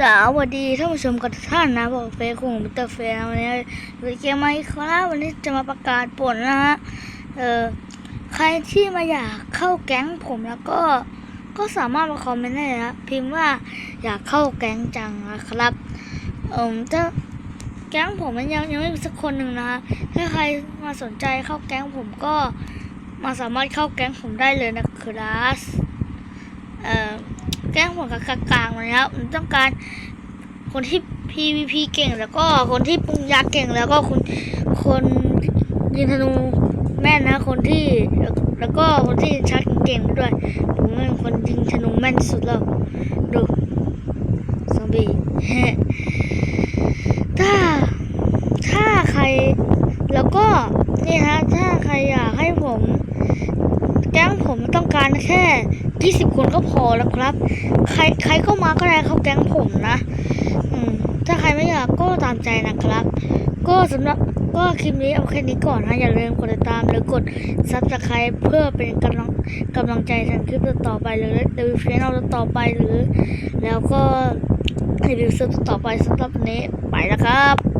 สวัสดีท่านผู้ชมกับท่านนะบอกเฟซของมิสเตอร์เฟซวันนี้เกมไมค์ครับวันนี้จะมาประกาศผลนะฮะเออใครที่มาอยากเข้าแก๊งผมแล้วก็ก็สามารถมาคอมเมนต์ได้นะพิมพ์ว่าอยากเข้าแก๊งจังนะครับเออถ้าแก๊งผมมันยังยังไม่มีสักคนหนึ่งนะฮะถ้าใครมาสนใจเข้าแก๊งผมก็มาสามารถเข้าแก๊งผมได้เลยนะครับเออ แกล้งหัวกับกลางๆเลยนะครับผมต้องการคนที่ PVP เก่ง แล้วก็คนที่ปรุงยาเก่งแล้วก็คนคนยิงธนูแม่นนะคนที่แล้วก็คนที่ชักเก่งด้วยผมเป็นคนยิงธนูแม่นที่สุดแล้วดูซอมบี้ถ้าถ้าใครแล้วก็นี่ฮะถ้าใครอยากให้ผม แก๊งผม ต้องการแค่ 20 คนก็พอแล้วครับ ใครใครก็มาก็ได้เข้าแก๊งผมนะอืมถ้าใครไม่อยากก็ตามใจนะครับ ก็สำหรับก็คลิปนี้เอาแค่นี้ก่อนนะอย่าลืมกดติดตามหรือกดซับสไคร b e เพื่อเป็นกำลังกำลังใจทำคลิปต่อไปหรือรีวิวช่องต่อไปหรือ แล้วก็รีวิวเซิร์ฟต่อไปสำหรับนี้ไปแล้วครับ